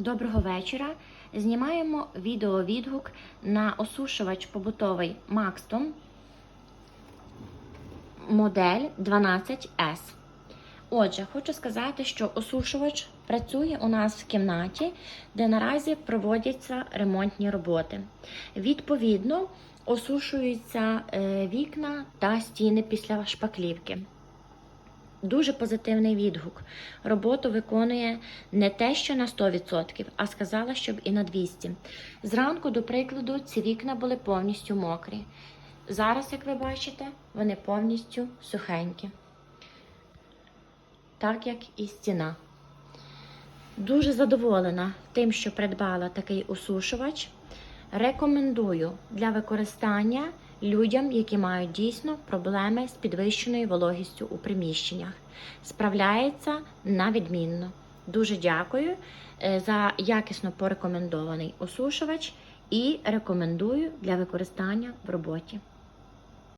Доброго вечора. Знімаємо відеовідгук на осушувач побутовий Maxton модель 12S. Отже, хочу сказати, що осушувач працює у нас в кімнаті, де наразі проводяться ремонтні роботи. Відповідно, осушуються е, вікна та стіни після шпаклівки. Дуже позитивний відгук. Роботу виконує не те, що на 100%, а сказала, щоб і на 200%. Зранку, до прикладу, ці вікна були повністю мокрі. Зараз, як ви бачите, вони повністю сухенькі. Так як і стіна. Дуже задоволена тим, що придбала такий осушувач. Рекомендую для використання людям, які мають дійсно проблеми з підвищеною вологістю у приміщеннях. Справляється на відмінно. Дуже дякую е, за якісно порекомендований осушувач і рекомендую для використання в роботі.